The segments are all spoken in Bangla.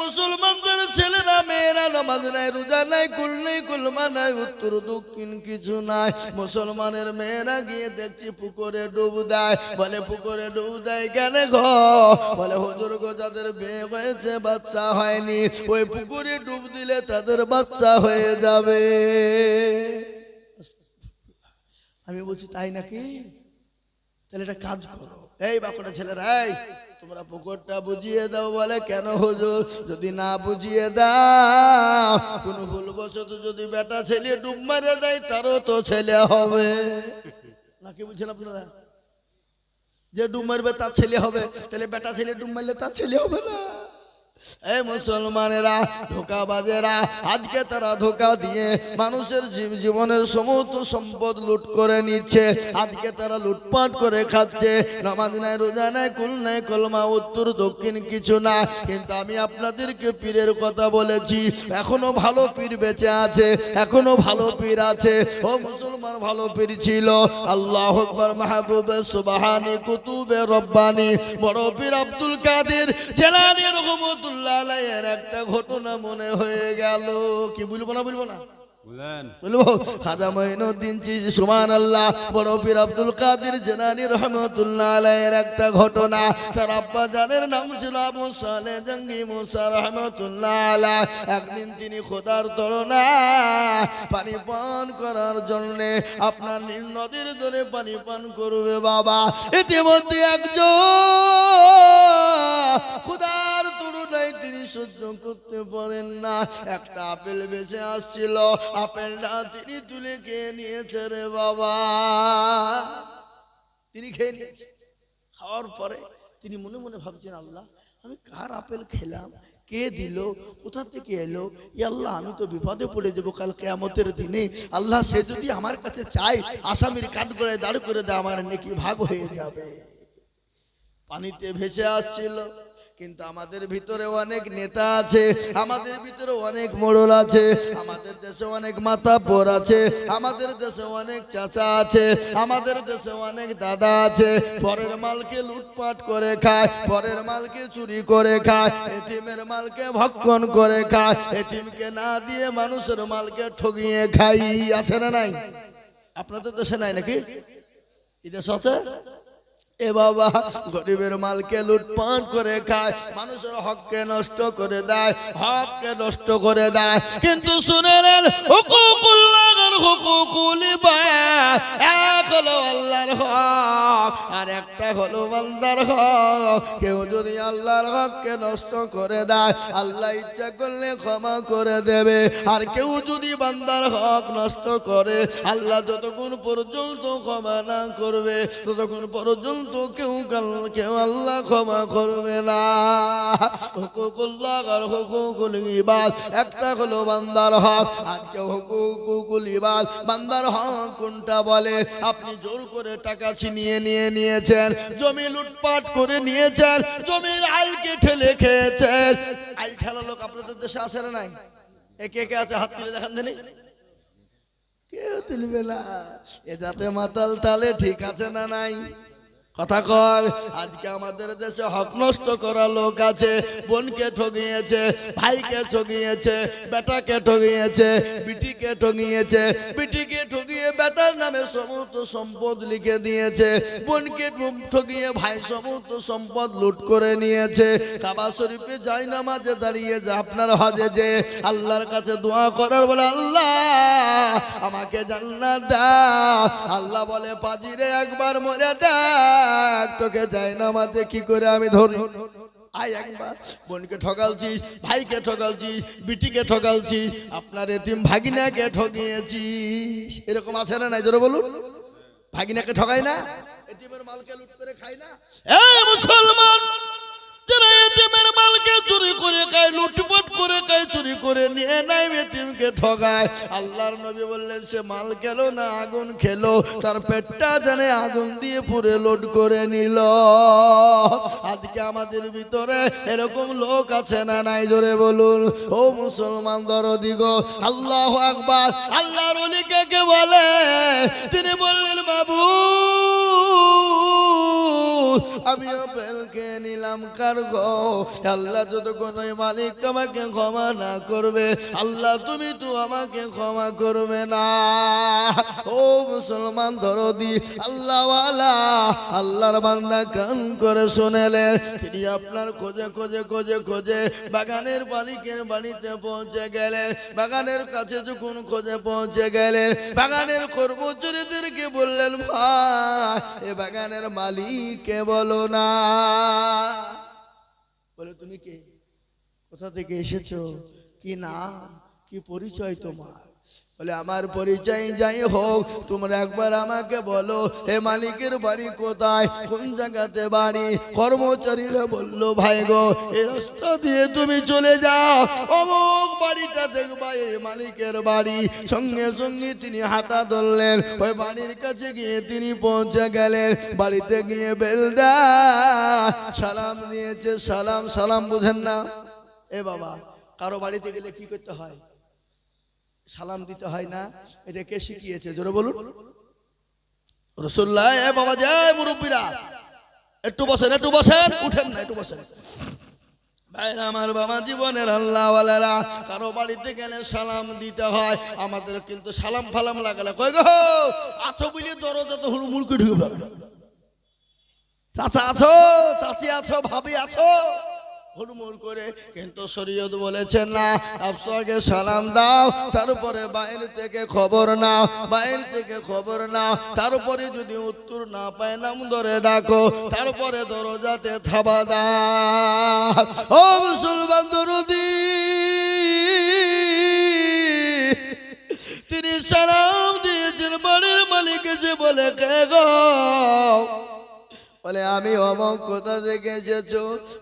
মুসলমানদের ছেলেরা, মেয়েরা নামাজ নাই, রোজা নাই, কুল নেই কুলমা নাই, উত্তর, দক্ষিণ কিছু নাই। মুসলমানের মেয়েরা গিয়ে দেখছি পুকুরে ডুব দেয়। বলে, পুকুরে ডুব দেয় কেন ঘ বলে, হুজুর গো, যাদের বিয়ে হয়েছে, বাচ্চা হয়নি। ওই পুকুরে ডুব দিলে তাদের বাচ্চা হয়ে যাবে। আমি বলছি, তাই নাকি? তাহলে একটা কাজ করো। এই বাঁকুড়া ছেলেরা তোমরা পুকুরটা বুঝিয়ে দাও বলে, কেন হুজুর? যদি না বুঝিয়ে দাও, কোনো ভুলবশত যদি বেটা ছেলে ডুব মারে দেয়, তারও তো ছেলে হবে। নাকি বুঝছেন আপনারা? যে ডুব মারবে তার ছেলে হবে। তাহলে বেটা ছেলে ডুব মারলে তার ছেলে হবে না। এই মুসলমানেরা, ধোকাবাজেরা, আজকে তারা ধোকা দিয়ে মানুষের জীব- জীবনের সমস্ত সম্পদ লুট করে নিচ্ছে। আজকে তারা লুটপাট করে খাচ্ছে। নামাজ নাই, রোজা নাই, কুল নাই, কলমা, উত্তর, দক্ষিণ কিছু না। কিন্তু আমি আপনাদেরকে পীরের কথা বলেছি, এখনও ভালো পীর বেঁচে আছে, এখনও ভালো পীর আছে। ও মুসলমান ভালো পেরেছিল। ছিল আল্লাহ আকবর মাহবুবে সুবাহানি কুতুবে রব্বানি। বড় পীর আব্দুল কাদের জেলানি রহমতুল্লাহ একটা ঘটনা মনে হয়ে গেল। কি বলব না বলব না? পানি পান করার জন্য আপনার নীল নদীর ধরে পানি পান করবে বাবা। ইতিমধ্যে একজন তিনি সহ্য করতে পারেন না। একটা আপেল বেঁচে আসছিল। আপেলটা তিনি তুলে খেয়ে নিয়েছে রে বাবা। তিনি খেয়ে নিয়েছে। খাওয়ার পরে তিনি মনে মনে ভাবছেন, আল্লাহ, আমি কার আপেল খেলাম? কে দিল? কোথা থেকে এলো? ই আল্লাহ, আমি তো বিপদে পড়ে যাব কাল কেয়ামতের দিনে। আল্লাহ, সে যদি আমার কাছে চাই আসামির কাঠ করে দাঁড় করে দেয়, আমার নাকি ভাগ হয়ে যাবে। পানিতে ভেসে আসছিল। কিন্তু আমাদের ভিতরে অনেক নেতা আছে, আমাদের ভিতরে অনেক মোড়ল আছে, আমাদের দেশে অনেক পোর আছে, আমাদের দেশে অনেক চাচা আছে, আমাদের দেশে অনেক দাদা আছে, পরের মালকে লুটপাট করে খায়, পরের মালকে চুরি করে খায়, এতিমের মালকে ভক্ষণ করে খায়, এতিমকে না দিয়ে মানুষের মালকে ঠগিয়ে খাই, আছে না নাই? আপনাদের দেশে নাই নাকি? এই দেশ আছে? এ বাবা, গরিবের মালকে লুটপান করে খায়, মানুষের হককে নষ্ট করে দেয়, হককে নষ্ট করে দেয়। কিন্তু শুনে নেন হুকুকুল্লাহর হুকুকুল আল্লাহ ক্ষমা যতক্ষণ পর্যন্ত ক্ষমা না করবে, ততক্ষণ পর্যন্ত কেউ কাল, কেউ আল্লাহ ক্ষমা করবে না। হুকুকুল্লাহ আর হুকুকুল ইবাদ একটা হলো বান্দার হক আজকে হুকুকুল বান্দার হক কোনটা বলে? আপনি জোর করে টাকা ছিনিয়ে নিয়ে নিয়েছেন, জমি লুটপাট করে নিয়েছেন, জমির আইলকে ঠেলে খেয়েছেন আইল ঠেলা লোক আপনাদের দেশে আছে না নাই? একে কে আছে? হাত তুলে দেখান দেনি। কেউ তুলবে না। এ যাতে মাতাল তালে ঠিক আছে না নাই? কথা কল, আজকে আমাদের দেশে হক নষ্ট করা লোক আছে, বোনকে ঠগিয়েছে ভাইকে ঠগিয়েছে বেটাকে ঠগিয়েছে বিটিকে ঠগিয়েছে বিটিকে ঠগিয়ে বেটার নামে সমস্ত সম্পদ লিখে দিয়েছে, বোনকে ঠগিয়ে ভাই সমস্ত সম্পদ লুট করে নিয়েছে। কাবা শরীফে যাই নামাজে দাঁড়িয়ে যে, আপনার হজে যে আল্লাহর কাছে দোয়া করার বলে, আল্লাহ, আমাকে জান্নাত দাও। আল্লাহ বলে, পাজিরে একবার মরে দেখ তোকে যাই নামাজে, কি করে আমি ধরি? আয় বোনকে ভাইকে বিটিকে আপনার ভাগিনাকে এরকম আছে না নাই? বলুন। ভাগিনাকে ঠকাই না? মালকে খাই না? মুসলমান! মালকে চুরি করে খায়, লুটপাট করে খায়, চুরি করে নিয়ে নেয়, এতিমকে ঠগায়। আল্লাহর নবী বললেন, সে মাল খেলো না, আগুন খেলো। তার পেটটা জানে আগুন দিয়ে পুরে লোড করে নিল। আজকে আমাদের ভিতরে এরকম লোক আছে না নাই? জোরে বলুন। ও মুসলমান দরদিগ আল্লাহ আকবার। আল্লাহর অলি কে বলে? তিনি বললেন বাবু আমি আপেল খেয়ে নিলাম কার গো? আল্লাহ যতক্ষণ ওই মালিক আমাকে ক্ষমা না করবে, আল্লাহ তুমি তো আমাকে ক্ষমা করবে না। ও মুসলমান দরদি, আল্লাহওয়ালা, আল্লাহর বান্দা কান করে শুনেলেন। তিনি আপনার খোঁজে খোঁজে খোঁজে খোঁজে বাগানের মালিকের বাড়িতে পৌঁছে গেলেন। বাগানের কাছে যখন খোঁজে পৌঁছে গেলেন, বাগানের কর্মচারীদেরকে বললেন, ভাই, এ বাগানের মালিককে বলো? না। বলে তুমি কে? কোথা থেকে এসেছ? কি নাম? কি পরিচয় তোমার? বলে, আমার পরিচয় যাই হোক, তোমরা একবার আমাকে বলো, হে মালিকের বাড়ি কোথায়? কোন জায়গাতে বাড়ি? কর্মচারীরা বলল, ভাই গো এই রাস্তা দিয়ে তুমি চলে যাও। অমুক বাড়িটা দেখবা এই মালিকের বাড়ি। সঙ্গে সঙ্গে তিনি হাঁটা ধরলেন। ওই বাড়ির কাছে গিয়ে তিনি পৌঁছে গেলেন। বাড়িতে গিয়ে বেলদা, সালাম নিয়েছে সালাম সালাম বুঝেন না? এ বাবা, কারও বাড়িতে গেলে কি করতে হয়? সালাম দিতে হয় না, এটা কে শিখিয়েছে? জোরে বলুন। রসুল্লাহ বাবা যায় মুরব্বীরা, একটু বসেন একটু বসেন, উঠেন না, একটু বসেন। আমার বাবা জীবনের আল্লাহওয়ালারা, কারও বাড়িতে গেলে সালাম দিতে হয়, আমাদের কিন্তু সালাম ফালাম লাগালে কই গো? আছো বুঝলি দরজা তো হুড়মুড় করে ঢুকবে চাচা আছো, চাচি আছো, ভাবি আছো? হুড়মুড় করে, কিন্তু শরীয়ত বলেছেন না, আফসাকে সালাম দাও, তারপরে বাইরে থেকে খবর নাও, বাইরে থেকে খবর নাও, তারপরে যদি উত্তর না পায় নাম ধরে ডাকো, তারপরে দরজাতে থাবা দাও। ও মুসলমান দরদি তিনি সালাম দিয়েছেন বাড়ির মালিক যে বলে, কে গো? বলে, আমি অমক কোথা থেকে এসেছ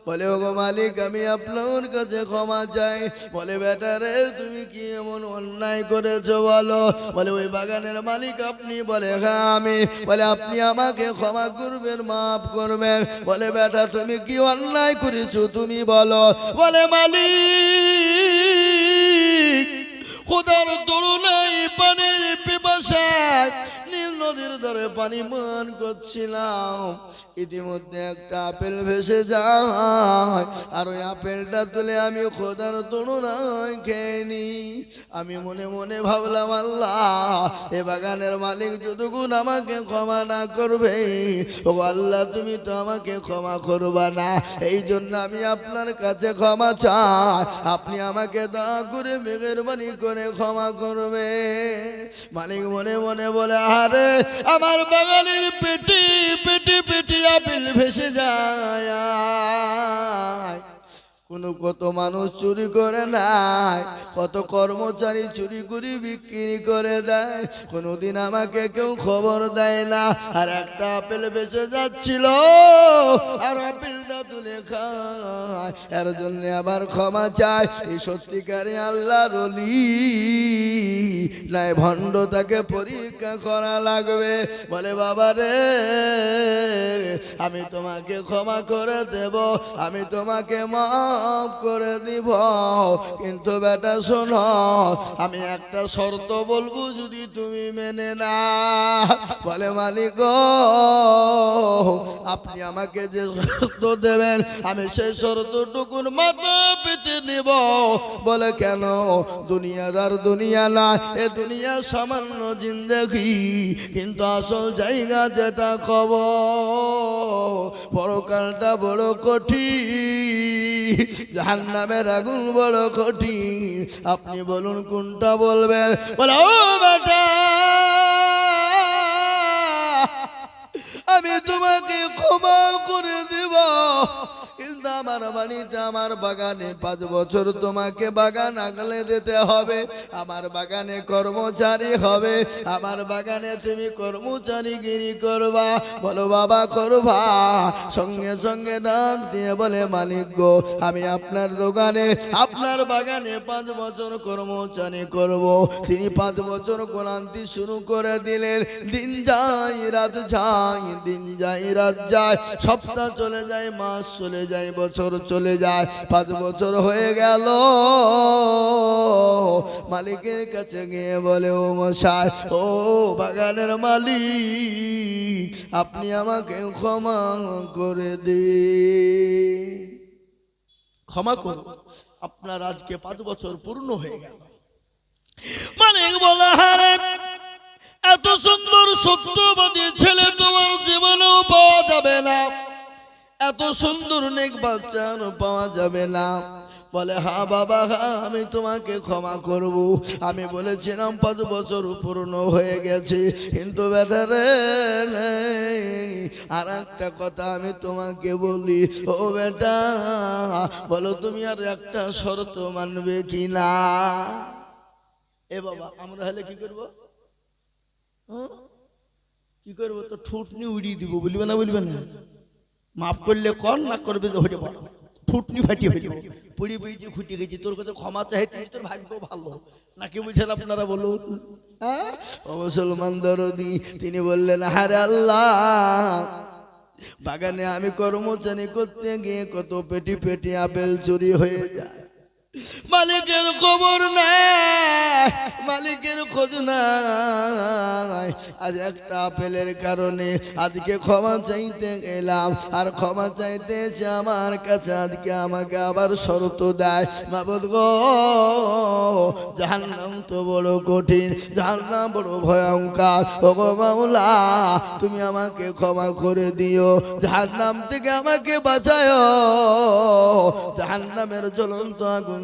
বলে, ওগো মালিক, আমি আপনার কাছে ক্ষমা চাই। বলে, বেটা রে, তুমি কি এমন অন্যায় করেছ বলো? বলে, ওই বাগানের মালিক আপনি। বলে হ্যাঁ আমি। বলে, আপনি আমাকে ক্ষমা করবেন, মাফ করবেন। বলে, বেটা, তুমি কি অন্যায় করেছ তুমি বলো। বলে, মালিক, খোদার তুলনায় পানির পিপাসায় নীল নদীর ধরে পানি মান করছিলাম। ইতিমধ্যে একটা আপেল ভেসে যায়, আর ওই আপেলটা তুলে আমি খোদার তুলনায় খেয়ে নি আমি মনে মনে ভাবলাম, আল্লাহ, এ বাগানের মালিক যতক্ষণ আমাকে ক্ষমা না করবে, ও আল্লাহ, তুমি তো আমাকে ক্ষমা করবা না। এই জন্য আমি আপনার কাছে ক্ষমা চাই। আপনি আমাকে দয়া করে মেঘেরবানি করে ক্ষমা করবে মালিক মনে মনে বলে আরে আমার বাগানের পেটি পেটি পেটি আপিল ভেসে যায়। কোনো কত মানুষ চুরি করে নাই কত কর্মচারী চুরি করে বিক্রি করে দেয়, কোনোদিন আমাকে কেউ খবর দেয় না। আর একটা আপেল বেঁচে যাচ্ছিল, আর আপেলটা তুলে খায়, এর জন্য আবার ক্ষমা চায়। এই সত্যিকারে আল্লাহ রলি নাই ভণ্ড তাকে পরীক্ষা করা লাগবে। বলে, বাবা রে, আমি তোমাকে ক্ষমা করে দেব, আমি তোমাকে মাফ করে দিব। কিন্তু বেটা, শোনো, আমি একটা শর্ত বলব যদি তুমি মেনে না বলে, মালিক আপনি আমাকে যে শর্ত দেবেন, আমি সেই শর্তটুকুন মাথা পেতে নিব। বলে, কেন? দুনিয়াদার দুনিয়া না, এ দুনিয়া সামান্য জিন্দেগি। কিন্তু আসল জায়গা যেটা খবর, পরকালটা বড় কঠিন। জাহান নামের আগুন বড় কঠিন। আপনি বলুন কোনটা বলবেন? বলে, ও বেটা, আমি তোমাকে ক্ষমা করে দেব। কিন্তু আমার বাড়িতে, আমার বাগানে পাঁচ বছর তোমাকে বাগান আগলে দিতে হবে। আমার বাগানে কর্মচারী হবে। আমার বাগানে তুমি কর্মচারীগিরি করবা। বলো, বাবা, করবা? সঙ্গে সঙ্গে ডাক দিয়ে বলে, মালিক গো, আমি আপনার দোকানে, আপনার বাগানে পাঁচ বছর কর্মচারী করব। তিনি পাঁচ বছর গোলান্তি শুরু করে দিলেন। দিন যায়, রাত যায়, দিন যায়, রাত যায়। সপ্তাহ চলে যায়, মাস চলে যায়, বছর চলে যায়, পাঁচ বছর হয়ে গেল। মালিকের কাছে গিয়ে বলে, ও মশাই, ও বাগানের মালিক, আপনি আমাকে ক্ষমা করে দিন। ক্ষমা করুন, আপনার আজকে পাঁচ বছর পূর্ণ হয়ে গেল। মালিক বলে হারে এত সুন্দর সত্যবাদী ছেলে তোমার জীবনেও পাওয়া যাবে না। এত সুন্দর নেক বাচ্চা আর পাওয়া যাবে না। বলে, হা বাবা, হা, আমি তোমাকে ক্ষমা করব। আমি বলেছিলাম, পাঁচ বছর পূর্ণ হয়ে গেছে, কিন্তু বেটারে আর একটা কথা আমি তোমাকে বলি, ও বেটা, বলো তুমি আর একটা শর্ত মানবে কি না? এ বাবা, আমরা হলে কি করব? হ্যাঁ? কি করব? তো ঠুটনি উড়িয়ে দিব, বলবে না বলবে না। মাফ করলে কর, না করবে হতে পারো ফুটনি ফাটি হয়ে যাব পুড়ি বুঝি ফুটে গেছি। তোর কাছে ক্ষমা চাইতে তোর ভাগ্য ভালো। নাকি বুঝছেন আপনারা বলুন? হ্যাঁ? ও মুসলমান দরদি, তিনি বললেন হারে আল্লাহ, বাগানে আমি কর্মচারী করতে গিয়ে কত পেটি পেটি আপেল চুরি হয়ে যায়। মালিকের খবর নাই, মালিকের খোঁজ নাই। আজ একটা আপেলের কারণে আজকে ক্ষমা চাইতে গেলাম, আর ক্ষমা চাইতে এসে আমার কাছে আজকে আমাকে আবার শর্ত দেয়। মাবদ গো, জাহান্নাম তো বড় কঠিন, জাহান্নাম বড় ভয়ঙ্কর। ও গো মাওলা, তুমি আমাকে ক্ষমা করে দিও, জাহান্নাম থেকে আমাকে বাঁচায় জাহান্নামের জ্বলন্ত আগুন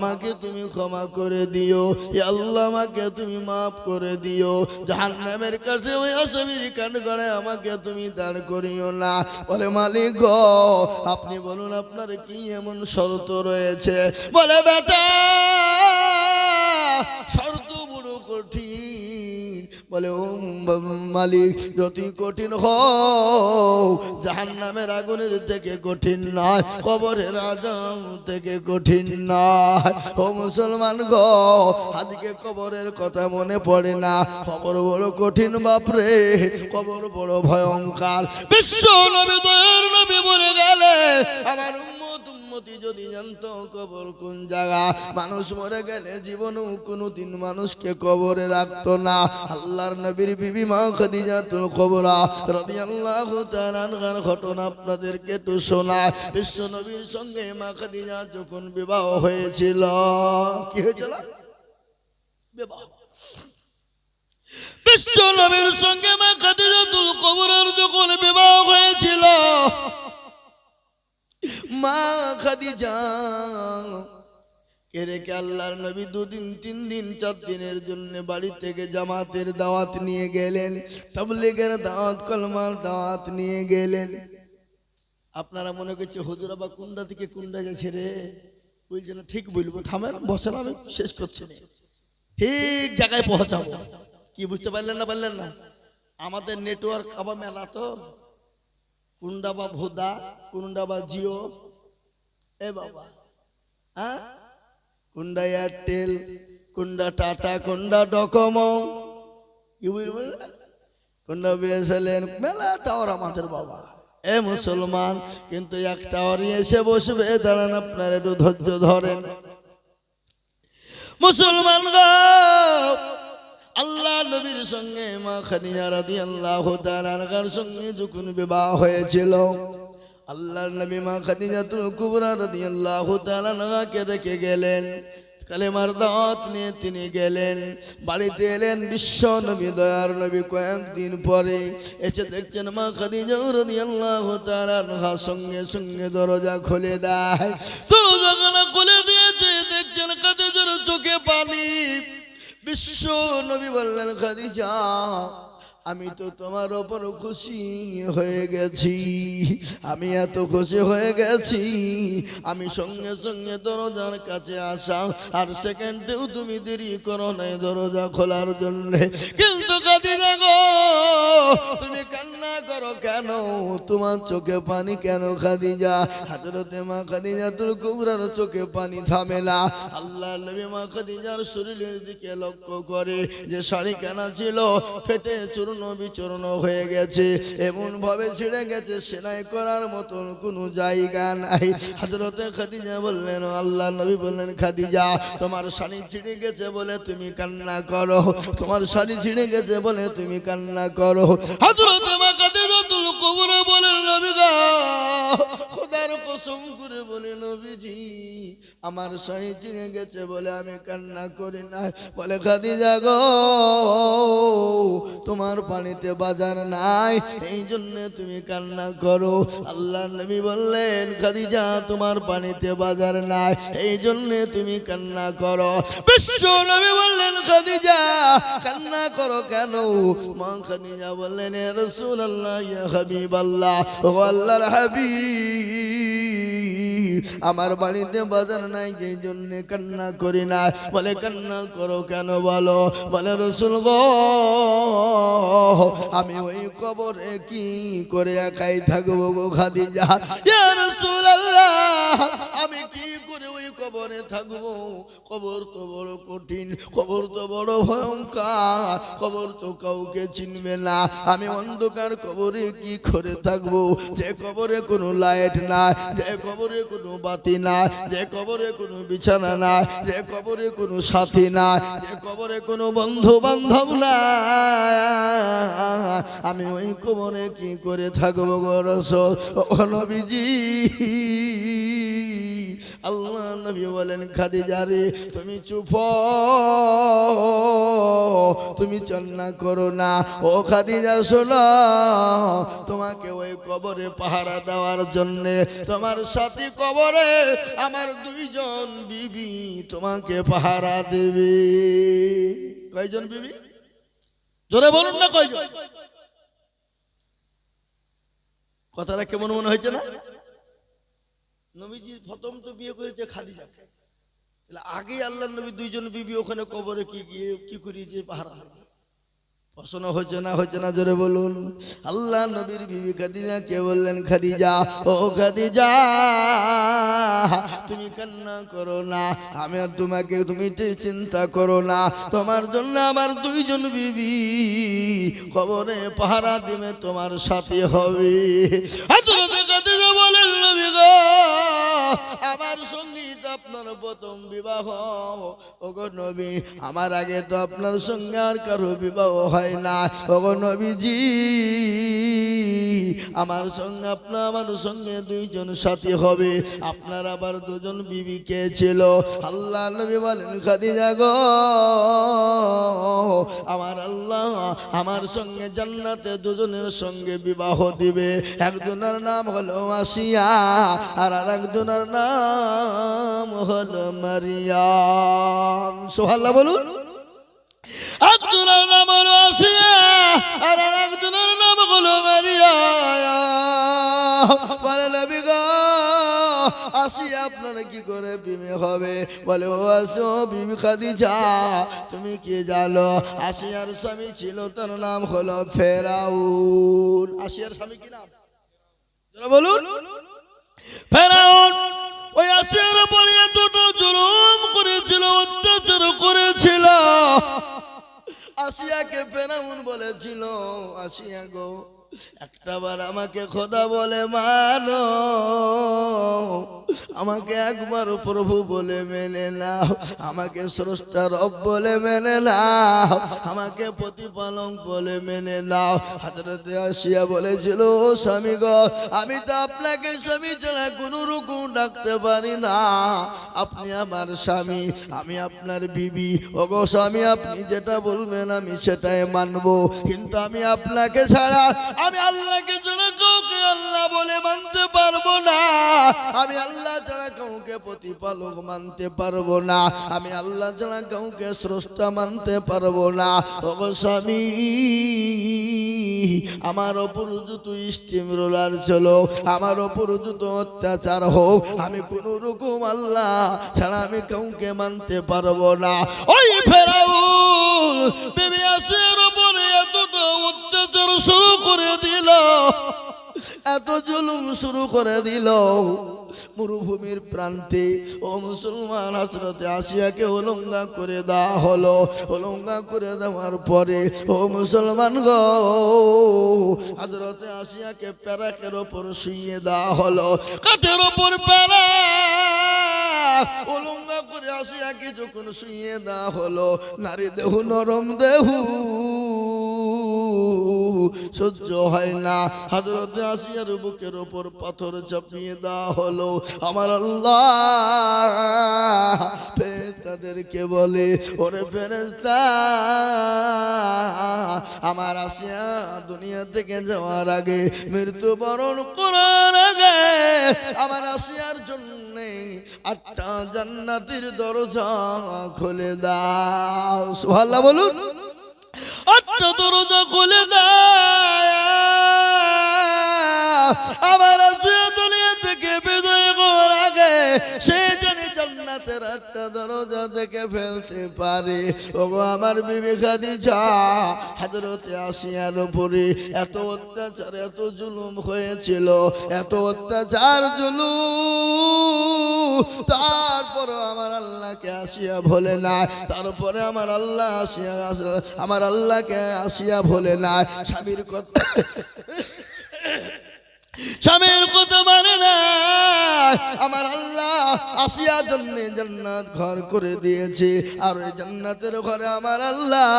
আমাকে তুমি ক্ষমা করে দিও। আল্লাহ, আমাকে তুমি মাফ করে দিও। জাহান্নামের কাছে ওই অসমির কান আমাকে তুমি দাঁড় করিও না। বলে, মালিক আপনি বলুন আপনার কি এমন শর্ত রয়েছে? বলে, বেটা বলে ও মালিক যতই কঠিন হোক জাহান নামের আগুনের থেকে কঠিন নয়, কবরের আজম থেকে কঠিন নয়। ও মুসলমান গ, আজকে কবরের কথা মনে পড়ে না। কবর বড় কঠিন বাপরে কবর বড় ভয়ঙ্কর। বিশ্ব নবী দয়ের নবী বলে গেলে, আমার উম্মত যদি জানতো কবর কোন জায়গা, মানুষ মরে গেলে জীবনও কোনোদিন মানুষকে কবরে রাখতো না। আল্লাহর নবীর বিবি মা খাদিজাতুল কবরা রাদিয়াল্লাহু তাআলার ঘটনা আপনাদেরকে একটু শোনায়। বিশ্ব নবীর সঙ্গে মা খাদিজা যখন বিবাহ হয়েছিল, কি হয়েছিল? বিবাহ। বিশ্ব নবীর সঙ্গে মা খাদিজাতুল কবরের যখন বিবাহ হয়েছিল মা খাদিজা কে আল্লাহর নবী দুদিন, তিন দিন, চার দিনের জন্য বাড়ি থেকে জামাতের দাওয়াত নিয়ে গেলেন, তাবলিগের দাওয়াত, কলমার দাওয়াত নিয়ে গেলেন। আপনারা মনে করছে, হুজুর আবার কুন্ডা থেকে কুন্ডা গেছে রে? বলছে, না, ঠিক বলব, থামেন, বসেন আমি শেষ করছি ঠিক জায়গায় পৌঁছাবো। কি, বুঝতে পারলেন না পারলেন না? আমাদের নেটওয়ার্ক আবার মেলা তো। কুন্ডা বা ভোদা, কুন্ডা বা জিও। এ বাবা হ্যাঁ? কুন্ডা এয়ারটেল, কুন্ডা টাটা, কুন্ডা ডকোমো। কি বুঝবেন কুন্ডা বিএসএলএন, মেলা টাওয়ার আমাদের বাবা। এ মুসলমান, কিন্তু এক টাওয়ারই এসে বসবে, দাঁড়ান আপনার একটু ধৈর্য ধরেন। মুসলমান গো! আল্লাহ নবীর সঙ্গে মা খাদিজা রাদিয়াল্লাহু তাআলার সঙ্গে যখন বিবাহ হয়েছিল, আল্লাহর নবী মা খাদিজাতুল কুবরা রাদিয়াল্লাহু তাআলা আনহাকে রেখে গেলেন। কালেমার দাঁত নিয়ে তিনি গেলেন। বাড়িতে এলেন বিশ্ব নবী, দয়ার নবী কয়েকদিন পরে। এসে দেখছেন মা খাদিজা রাদিয়াল্লাহু তাআলা আনহা সঙ্গে সঙ্গে দরজা খুলে দেয়। দরজা খুলে দিয়েছে, দেখছেন কাদের চোখে পানি। বিশ্ব নবী বললেন, খাদিজা, আমি তো তোমার ওপর খুশি হয়ে গেছি। আমি এত খুশি হয়ে গেছি। আমি সঙ্গে সঙ্গে দরজার কাছে আসা, আর সেকেন্ডেও তুমি দেরি করো নাই দরজা খোলার জন্যে। কিন্তু গো, তুমি কান্না করো কেন? তোমার চোখে পানি কেন খাদিজা? হাজরতে মা খাদিজা তুল কুবরার চোখে পানি থামে আল্লাহ নবী মা খাদিজার শরীরের দিকে লক্ষ্য করে যে শাড়ি কেনা ছিল, ফেটে চূর্ণ বিচূর্ণ হয়ে গেছে। এমন ভাবে ছিঁড়ে গেছে, সেলাই করার মতন কোনো জায়গা নাই। হাজরতে খাদিজা বললেন, আল্লাহ নবী বললেন, খাদিজা, তোমার শাড়ি ছিঁড়ে গেছে বলে তুমি কান্না করো। তোমার শাড়ি ছিঁড়ে গেছে বলে তুমি কান্না করো। হযরত মা কাদিজাতুল কুবরা বলেন নবী গো খোদার কসম করে বলে, নবীজি, আমার শাড়ি চিনে গেছে বলে আমি কান্না করি না। বলে, খাদিজা গো, তোমার পানিতে বাজার নাই, এই জন্য তুমি কান্না করো। আল্লাহ নবী বললেন, খাদিজা, তোমার পানিতে বাজার নাই, এই জন্য তুমি কান্না করো। বিশ্ব নবী বললেন, খাদিজা, কান্না করো কেন? মা খাদিজা বললেন রসুল আল্লাহ হাবিব আল্লাহ ও আল্লাহর হাবিব আমার বাড়িতে বাজার নাই, যেই জন্যে কান্না করি না। বলে, কান্না করো কেন বলো? বলে, রসুল গো, আমি ওই কবরে কি করে একাই থাকব গো খাদি যা রাসূলুল্লাহ, আমি কি কবরে থাকব। কবর তো বড় কঠিন, কবর তো বড় ভয়ঙ্কর, কবর তো কাউকে চিনবে না। আমি অন্ধকার কবরে কি করে থাকব? যে কবরে কোনো লাইট না যে কবরে কোনো বাতি না যে কবরে কোনো বিছানা না যে কবরে কোনো সাথী না যে কবরে কোনো বন্ধু বান্ধব না আমি ওই কবরে কি করে থাকব গো রসল? ও নবীজি। আল্লাহ নবী বলেন, খাদিজা রে, তুমি চুপ তুমি চন্না করো না। ও খাদিজা, শোনো। তোমাকে ওই কবরে পাহারা দেওয়ার জন্য তোমার সাথী কবরে আমার দুইজন বিবি তোমাকে পাহারা দেবে। কয়জন বিবি? জোরে বলুন না কয়জন? কথাটা কেমন মনে হয়েছে না? নবীজি প্রথম তো বিয়ে করেছে খাদিজাকে। তাহলে আগে আল্লাহ নবী দুইজন বিবি ওখানে কবরে কি গিয়ে কি করি যে পাহারা দেবে? পছন্দ হচ্ছে না হচ্ছে না জোরে বলুন। আল্লাহ নবীর বিবি খাদিজা, কে বললেন, খাদিজা? ও খাদিজা, তুমি কান্না করো না, আমি আর তোমাকে, তুমি চিন্তা করো না। তোমার জন্য আমার দুইজন বিবি কবরে পাহারা দিবে, তোমার সাথে হবে। বলেন, নবী গো। আমার সংগীত আপনার প্রথম বিবাহ। ওগো নবী, আমার আগে তো আপনার সঙ্গে আর কারও বিবাহ হয় না। ওগো নবীজি। আমার সঙ্গে আপনার আমার সঙ্গে দুইজন সাথী হবে। আপনার আবার দুজন বিবি কে ছিল? আল্লাহ নবী বলেন খাদিজা গো আমার আল্লাহ আমার সঙ্গে জান্নাতে দুজনের সঙ্গে বিবাহ দিবে। একজনের নাম হলো আসিয়া আর আর একজনের নাম হলো মারিয়াম। সোহাল্লা বলুন। একজনের নাম হলো আসিয়া আর বলে, নবী গো আসিয়া আপনারা কি করে বিমে হবে? বলে, ও, আসো, বিবি খাদিজা, তুমি কি জানো? আসিয়ার স্বামী ছিল, তার নাম হলো ফেরাউন। আসিয়ার স্বামী কি নাম? বলুন। ফেরাউন ওই আসিয়ার উপরে এতটা জুলুম করেছিল, অত্যাচার করেছিল। আসিয়াকে ফেরাউন বলেছিল, আসিয়া গো একটাবার আমাকে খোদা বলে মানো, আমাকে একবার প্রভু বলে মেনে নাও, আমাকে স্রষ্টা রব বলে মেনে নাও, আমাকে প্রতিপালক বলে মেনে নাও। হাজরতে আসিয়া বলেছিল, ও স্বামী গো, আমি তো আপনাকে স্বামী ছাড়া কোনো রকম ডাকতে পারি না। আপনি আমার স্বামী, আমি আপনার বিবি। ওগো স্বামী, আপনি যেটা বলবেন আমি সেটাই মানবো। কিন্তু আমি আপনাকে ছাড়া আমি আল্লাহকে ছাড়া কাউকে আল্লাহ বলে মানতে পারব না। আমি আল্লাহ ছাড়া কাউকে প্রতিপালক মানতে পারব না। আমি আল্লাহ ছাড়া কাউকে স্রষ্টা মানতে পারব না। ওগো স্বামী, আমার ওপর যত স্টিম রোলার চলো। আমার ওপর যত অত্যাচার হোক। আমি কোন রকম আল্লাহ ছাড়া আমি কাউকে মানতে পারব না। ওই ফেরাউন, বিবি আসিয়ার উপরে এতটা অত্যাচার শুরু করে দিল। এত জুলুম শুরু করে দিল। মরুভূমির প্রান্তে ও মুসলমান হাসরতে আসিয়াকে উলঙ্গা করে দেওয়া হলো। উলঙ্গা করে দেওয়ার পরে ও মুসলমান গ হাজরতে আসিয়াকে প্যারাকের ওপর শুইয়ে দেওয়া হলো। কাঠের ওপর পেলা উলঙ্গা করে আসিয়াকে যখন শুইয়ে দেওয়া হলো। নারী নরম দেহু। সহ্য হয় না। হাজরতে আসিয়ার বুকের ওপর পাথর চাপিয়ে দেওয়া হলো। আমার আল্লাহ তাদেরকে বলে, ওরে ফেরেস্তা আমার আসিয়া দুনিয়া থেকে যাওয়ার আগে মৃত্যুবরণ করার আগে আমার আসিয়ার জন্য আটটা জান্নাতের দরজা খুলে দাও। সুবহানাল্লাহ বলুন। আটটা দরজা খুলে দেয় আমার দুনিয়া থেকে বিদায় করার আগে সে জানি জান্নাতের আটটা দরজা থেকে ফেলতে পারে। ওগো আমার বিবি খাদিজা হাজরতে আসিয়ার উপরে এত অত্যাচার, এত জুলুম হয়েছিল, এত অত্যাচার, জুলুম। তারপরে আমার আল্লাহকে আসিয়া ভোলে না তারপরে আমার আল্লাহ আসিয়া আমার আল্লাহকে আসিয়া ভোলে না স্বামীর কথা স্বামীর কথা মানে না। আমার আল্লাহ আসিয়া জন্য জান্নাত ঘর করে দিয়েছে। আর ওই জান্নাতের ঘরে আমার আল্লাহ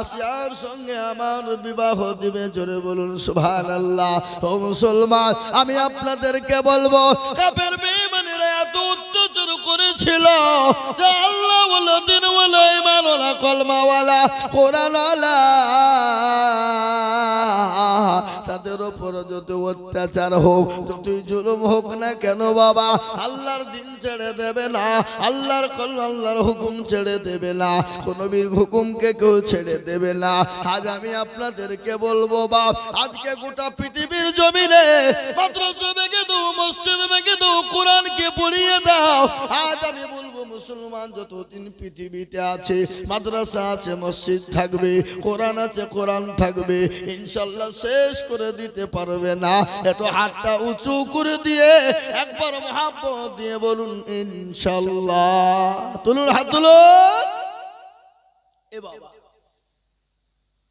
আসিয়ার সঙ্গে আমার বিবাহ দিবে। জোরে বলুন সুভান আল্লাহ ও মুসলমান, আমি আপনাদেরকে বলব কাপের বেমানেরা এত অত্যাচার করেছিল। যে আল্লাহ বলো দিন বলো ইমান ওলা কলমাওয়ালা কোরআনওয়ালা তাদের ওপর যত অত্যাচার হোক, যতই জুলুম হোক না কেন বাবা, আল্লাহর দিন ছেড়ে দেবে না, আল্লাহর কল আল্লাহর হুকুম ছেড়ে দেবে না কোনো বীর হুকুমকে কেউ ছেড়ে দেবে না। আজ আমি আপনাদেরকে বলব বাপ আজকে গোটা পৃথিবীর জমিনে মাত্র ভেঙে দাও, মসজিদ ভেঙে দাও, কোরআনকে পড়িয়ে দাও, আজ আমি বলব মুসলমান যতদিন পৃথিবীতে আছে, মাদ্রাসা আছে, মসজিদ থাকবে, কোরআন আছে, কোরআন থাকবে, ইনশাল্লাহ শেষ করে দিতে পারবে না। একটু হাতটা উঁচু করে দিয়ে একবার মহাব্বত দিয়ে বলুন, ইনশাল্লাহ। তুলুন, হাত তুলুন। এ বাবা,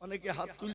অনেকে হাত